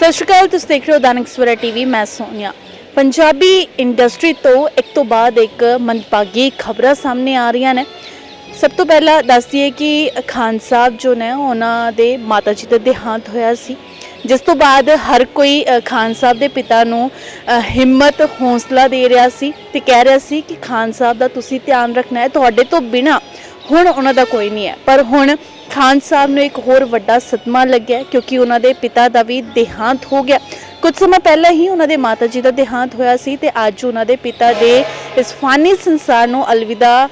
ਸਤਿ ਸ਼੍ਰੀ ਅਕਾਲ, ਤੁਸੀਂ ਦੇਖ ਰਹੇ ਹੋ ਦੈਨਿਕ ਸਵੇਰਾ ਟੀਵੀ, ਮੈਂ ਸੋਨੀਆ। ਪੰਜਾਬੀ ਇੰਡਸਟਰੀ ਤੋਂ ਇੱਕ ਤੋਂ ਬਾਅਦ ਇੱਕ ਮੰਦਭਾਗੀ ਖਬਰਾਂ ਸਾਹਮਣੇ ਆ ਰਹੀਆਂ ਨੇ। ਸਭ ਤੋਂ ਪਹਿਲਾਂ ਦੱਸ ਦਈਏ ਕਿ ਖਾਨ ਸਾਹਿਬ ਜੋ ਨੇ, ਉਹਨਾਂ ਦੇ ਮਾਤਾ ਜੀ ਦਾ ਦੇਹਾਂਤ ਹੋਇਆ ਸੀ। ਜਿਸ ਤੋਂ ਬਾਅਦ ਹਰ ਕੋਈ ਖਾਨ ਸਾਹਿਬ ਦੇ ਪਿਤਾ ਨੂੰ ਹਿੰਮਤ, ਹੌਸਲਾ ਦੇ ਰਿਹਾ ਸੀ ਤੇ ਕਹਿ ਰਿਹਾ ਸੀ ਕਿ ਖਾਨ ਸਾਹਿਬ ਦਾ ਤੁਸੀਂ ਧਿਆਨ ਰੱਖਣਾ ਹੈ, ਤੁਹਾਡੇ ਤੋਂ ਬਿਨਾ ਹੁਣ ਉਹਨਾਂ ਦਾ ਕੋਈ ਨਹੀਂ ਹੈ। ਪਰ ਹੁਣ ਖਾਨ ਸਾਹਿਬ ਨੂੰ ਇੱਕ ਹੋਰ ਵੱਡਾ ਸਦਮਾ ਲੱਗਿਆ ਕਿਉਂਕਿ ਉਹਨਾਂ ਦੇ ਪਿਤਾ ਦਾ ਵੀ ਦੇਹਾਂਤ ਹੋ ਗਿਆ। ਕੁਝ ਸਮਾਂ ਪਹਿਲਾਂ ਹੀ ਉਹਨਾਂ ਦੇ ਮਾਤਾ ਜੀ ਦਾ ਦੇਹਾਂਤ ਹੋਇਆ ਸੀ ਤੇ ਅੱਜ ਉਹਨਾਂ ਦੇ ਪਿਤਾ ਦੇ ਇਸ ਫਾਨੀ ਸੰਸਾਰ ਨੂੰ ਅਲਵਿਦਾ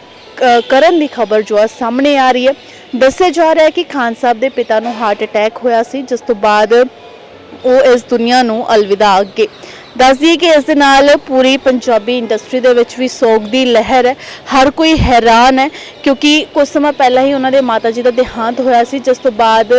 ਕਰਨ ਦੀ ਖਬਰ ਜੋ ਆ ਸਾਹਮਣੇ ਆ ਰਹੀ ਹੈ। ਦੱਸਿਆ ਜਾ ਰਿਹਾ ਹੈ ਕਿ ਖਾਨ ਸਾਹਿਬ ਦੇ ਪਿਤਾ ਨੂੰ ਹਾਰਟ ਅਟੈਕ ਹੋਇਆ ਸੀ, ਜਿਸ ਤੋਂ ਬਾਅਦ ਉਹ ਇਸ ਦੁਨੀਆ ਨੂੰ ਅਲਵਿਦਾ ਅੱਗੇ ਦੱਸ ਦਈਏ ਕਿ ਇਸ ਦੇ ਨਾਲ ਪੂਰੀ ਪੰਜਾਬੀ ਇੰਡਸਟਰੀ ਦੇ ਵਿੱਚ ਵੀ ਸੋਗ ਦੀ ਲਹਿਰ ਹੈ। ਹਰ ਕੋਈ ਹੈਰਾਨ ਹੈ, ਕਿਉਂਕਿ ਕੁਝ ਸਮਾਂ ਪਹਿਲਾਂ ਹੀ ਉਹਨਾਂ ਦੇ ਮਾਤਾ ਜੀ ਦਾ ਦੇਹਾਂਤ ਹੋਇਆ ਸੀ, ਜਿਸ ਤੋਂ ਬਾਅਦ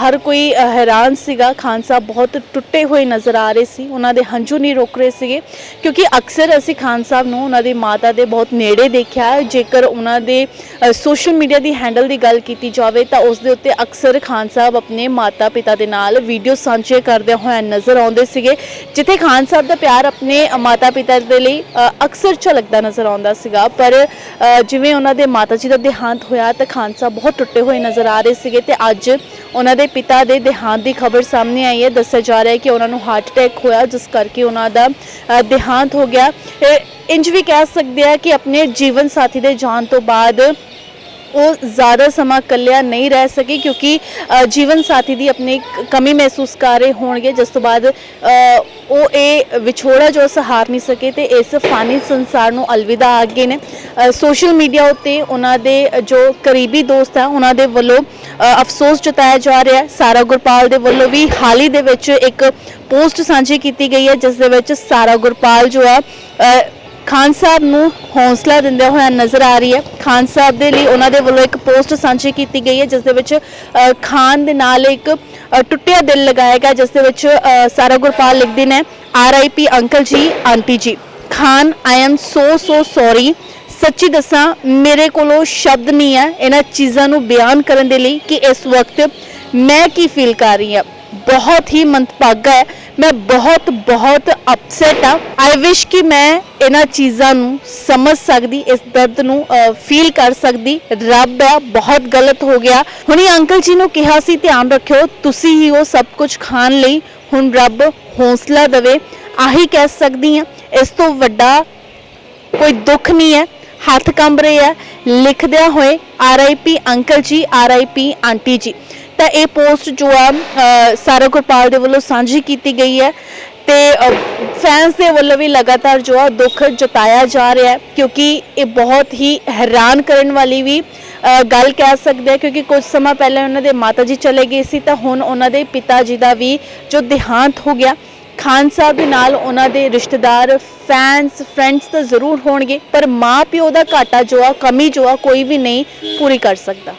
ਹਰ ਕੋਈ ਹੈਰਾਨ ਸੀਗਾ। ਖਾਨ ਸਾਹਿਬ ਬਹੁਤ ਟੁੱਟੇ ਹੋਏ ਨਜ਼ਰ ਆ ਰਹੇ ਸੀ। ਉਹਨਾਂ ਦੇ ਹੰਝੂ ਨਹੀਂ ਰੁਕ ਰਹੇ ਸੀਗੇ, ਕਿਉਂਕਿ ਅਕਸਰ ਅਸੀਂ ਖਾਨ ਸਾਹਿਬ ਨੂੰ ਉਹਨਾਂ ਦੀ ਮਾਤਾ ਦੇ ਬਹੁਤ ਨੇੜੇ ਦੇਖਿਆ। ਜੇਕਰ ਉਹਨਾਂ ਦੇ ਸੋਸ਼ਲ ਮੀਡੀਆ ਦੀ ਹੈਂਡਲ ਦੀ ਗੱਲ ਕੀਤੀ ਜਾਵੇ, ਤਾਂ ਉਸ ਦੇ ਉੱਤੇ ਅਕਸਰ ਖਾਨ ਸਾਹਿਬ ਆਪਣੇ ਮਾਤਾ ਪਿਤਾ ਦੇ ਨਾਲ ਵੀਡੀਓ ਸਾਂਝੇ ਕਰਦੇ ਹੋਏ ਨਜ਼ਰ ਆਉਂਦੇ ਸੀਗੇ ਜਿੱਥੇ ਖਾਨ ਸਾਹਿਬ ਦਾ ਪਿਆਰ ਆਪਣੇ ਮਾਤਾ ਪਿਤਾ ਦੇ ਲਈ ਅਕਸਰ ਝਲਕਦਾ ਨਜ਼ਰ ਆਉਂਦਾ ਸੀਗਾ, ਪਰ ਜਿਵੇਂ ਉਹਨਾਂ ਦੇ ਮਾਤਾ ਜੀ ਦਾ ਦੇਹਾਂਤ ਹੋਇਆ ਤਾਂ ਖਾਨ ਸਾਹਿਬ ਬਹੁਤ ਟੁੱਟੇ ਹੋਏ ਨਜ਼ਰ ਆ ਰਹੇ ਸੀਗੇ ਤੇ ਅੱਜ ਉਹਨਾਂ ਦੇ ਪਿਤਾ ਦੇ ਦੇਹਾਂਤ ਦੀ ਖਬਰ ਸਾਹਮਣੇ ਆਈ ਹੈ। ਦੱਸਿਆ ਜਾ ਰਿਹਾ ਹੈ ਕਿ ਉਹਨਾਂ ਨੂੰ ਹਾਰਟ ਅਟੈਕ ਹੋਇਆ, ਜਿਸ ਕਰਕੇ ਉਹਨਾਂ ਦਾ ਦੇਹਾਂਤ ਹੋ ਗਿਆ। ਇਹ ਇੰਜ ਵੀ ਕਹਿ ਸਕਦੇ ਆ ਕਿ ਆਪਣੇ ਜੀਵਨ ਸਾਥੀ ਦੇ ਜਾਣ ਤੋਂ ਬਾਅਦ ਉਹ ਜ਼ਿਆਦਾ ਸਮਾਂ ਇਕੱਲਿਆਂ ਨਹੀਂ ਰਹਿ ਸਕੇ ਕਿਉਂਕਿ ਜੀਵਨ ਸਾਥੀ ਦੀ ਆਪਣੀ ਕਮੀ ਮਹਿਸੂਸ ਕਰ ਰਹੇ ਹੋਣਗੇ। ਜਿਸ ਤੋਂ ਬਾਅਦ ਉਹ ਇਹ ਵਿਛੋੜਾ ਜੋ ਸਹਾਰ ਨਹੀਂ ਸਕੇ ਤੇ ਇਸ ਫਾਨੀ ਸੰਸਾਰ ਨੂੰ ਅਲਵਿਦਾ ਆਗੇ ਨੇ। ਸੋਸ਼ਲ ਮੀਡੀਆ ਉੱਤੇ ਉਹਨਾਂ ਦੇ ਜੋ ਕਰੀਬੀ ਦੋਸਤ ਆ, ਉਹਨਾਂ ਦੇ ਵੱਲੋਂ ਅਫਸੋਸ ਜਤਾਇਆ ਜਾ ਰਿਹਾ ਸਾਰਾ ਗੁਰਪਾਲ ਦੇ ਵੱਲੋਂ ਵੀ ਹਾਲ ਹੀ ਦੇ ਵਿੱਚ ਇੱਕ ਪੋਸਟ ਸਾਂਝੀ ਕੀਤੀ ਗਈ ਹੈ, ਜਿਸ ਦੇ ਵਿੱਚ ਸਾਰਾ ਗੁਰਪਾਲ ਜੋ ਆ ਖਾਨ ਸਾਹਿਬ ਨੂੰ ਹੌਸਲਾ ਦਿੰਦੇ ਹੋਇਆ ਨਜ਼ਰ ਆ ਰਹੀ ਹੈ। ਖਾਨ ਸਾਹਿਬ ਦੇ ਲਈ ਉਹਨਾਂ ਦੇ ਵੱਲੋਂ ਇੱਕ ਪੋਸਟ ਸਾਂਝੀ ਕੀਤੀ ਗਈ ਹੈ, ਜਿਸ ਦੇ ਵਿੱਚ ਖਾਨ ਦੇ ਨਾਲ ਇੱਕ ਟੁੱਟਿਆ ਦਿਲ ਲਗਾਇਆ ਗਿਆ, ਜਿਸ ਦੇ ਵਿੱਚ ਸਾਰਾ ਗੁਰਪਾਲ ਲਿਖਦੇ ਨੇ R I P uncle ji, auntie ji. Khan I am so so sorry ਸੱਚੀ ਦੱਸਾਂ, ਮੇਰੇ ਕੋਲੋਂ ਸ਼ਬਦ ਨਹੀਂ ਹੈ ਇਹਨਾਂ ਚੀਜ਼ਾਂ ਨੂੰ ਬਿਆਨ ਕਰਨ ਦੇ ਲਈ ਕਿ ਇਸ ਵਕਤ ਮੈਂ ਕੀ ਫੀਲ ਕਰ ਰਹੀ ਹਾਂ। ਬਹੁਤ ਹੀ ਮੰਦਭਾਗਾ ਹੈ। ਮੈਂ ਬਹੁਤ ਬਹੁਤ ਅਪਸੈਟ ਆ ਆਈ ਵਿਸ਼ ਕਿ ਮੈਂ ਇਹਨਾਂ ਚੀਜ਼ਾਂ ਨੂੰ ਸਮਝ ਸਕਦੀ, ਇਸ ਦਰਦ ਨੂੰ ਫੀਲ ਕਰ ਸਕਦੀ। ਰੱਬ ਹੈ ਬਹੁਤ ਗਲਤ ਹੋ ਗਿਆ। ਹੁਣੀ ਅੰਕਲ ਜੀ ਨੂੰ ਕਿਹਾ ਸੀ, ਧਿਆਨ ਰੱਖਿਓ, ਤੁਸੀਂ ਹੀ ਉਹ ਸਭ ਕੁਝ ਖਾਣ ਲਈ ਹੁਣ ਰੱਬ ਹੌਸਲਾ ਦੇਵੇ। ਆਹੀ ਕਹਿ ਸਕਦੀ ਹਾਂ। ਇਸ ਤੋਂ ਵੱਡਾ ਕੋਈ ਦੁੱਖ ਨਹੀਂ ਹੈ। ਹੱਥ ਕੰਬ ਰਹੇ ਆ ਲਿਖਦਿਆਂ ਹੋਏ RIP uncle ji RIP aunty ji. ਤਾਂ ਇਹ ਪੋਸਟ ਜੋ ਆ ਸਾਰਾ ਗੁਰਪਾਲ ਦੇ ਵੱਲੋਂ ਸਾਂਝੀ ਕੀਤੀ ਗਈ ਹੈ ਤੇ ਫੈਨਸ ਦੇ ਵੱਲੋਂ ਵੀ ਲਗਾਤਾਰ ਜੋ ਆ ਦੁੱਖ ਜਤਾਇਆ ਜਾ ਰਿਹਾ ਹੈ ਕਿਉਂਕਿ ਇਹ ਬਹੁਤ ਹੀ ਹੈਰਾਨ ਕਰਨ ਵਾਲੀ ਵੀ ਗੱਲ ਕਹਿ ਸਕਦੇ ਆ ਕਿਉਂਕਿ ਕੁਝ ਸਮਾਂ ਪਹਿਲਾਂ ਉਹਨਾਂ ਦੇ ਮਾਤਾ ਜੀ ਚਲੇ ਗਏ ਸੀ ਤਾਂ ਹੁਣ ਉਹਨਾਂ ਦੇ ਪਿਤਾ ਜੀ ਦਾ ਵੀ ਜੋ ਦੇਹਾਂਤ ਹੋ ਗਿਆ, ਖਾਨ ਸਾਹਿਬ ਦੇ ਨਾਲ ਉਹਨਾਂ ਦੇ ਰਿਸ਼ਤੇਦਾਰ ਫੈਨਸ ਫਰੈਂਡਸ ਤਾਂ ਜ਼ਰੂਰ ਹੋਣਗੇ, ਪਰ ਮਾਂ ਪਿਓ ਦਾ ਘਾਟਾ ਜੋ ਆ, ਕਮੀ ਜੋ ਆ ਕੋਈ ਵੀ ਨਹੀਂ ਪੂਰੀ ਕਰ ਸਕਦਾ।